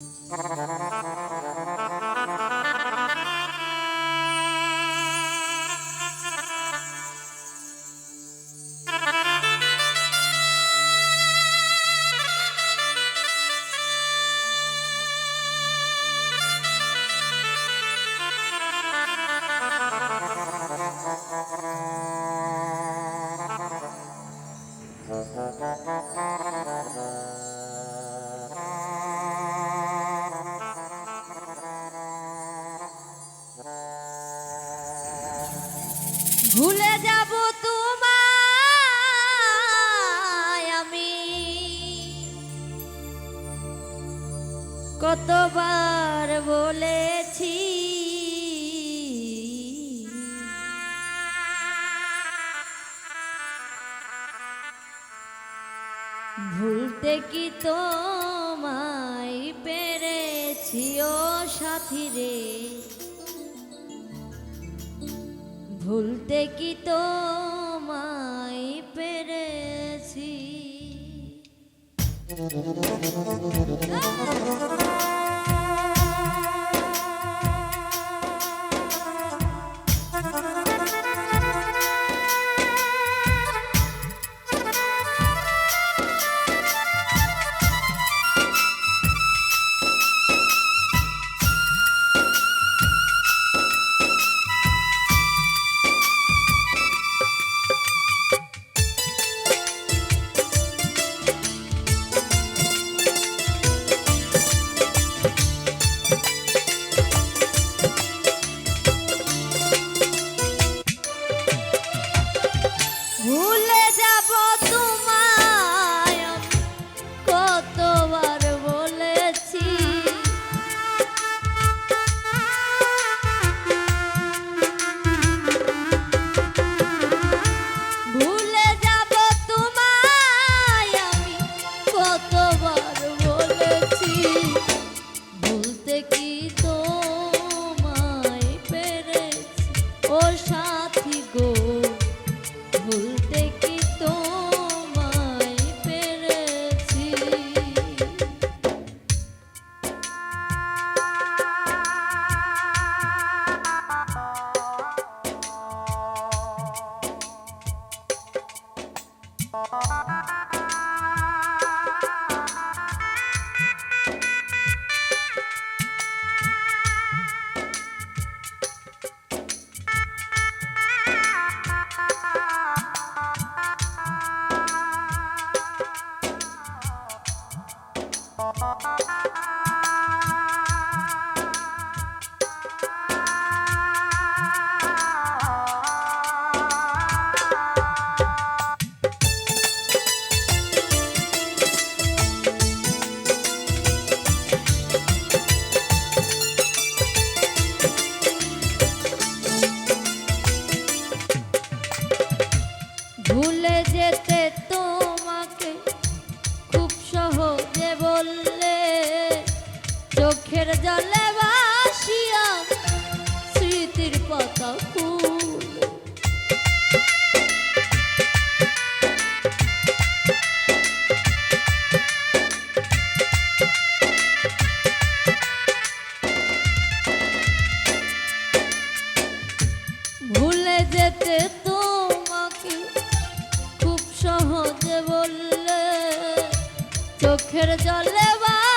Thank you. কতবার বলেছি? ভুলতে কি তোমায় পেরেছি ও সাথী রে? ভুলতে কি তোমায় পেরেছি? Thank চোখের জলে বা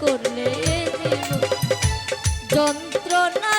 করলে যন্ত্রণা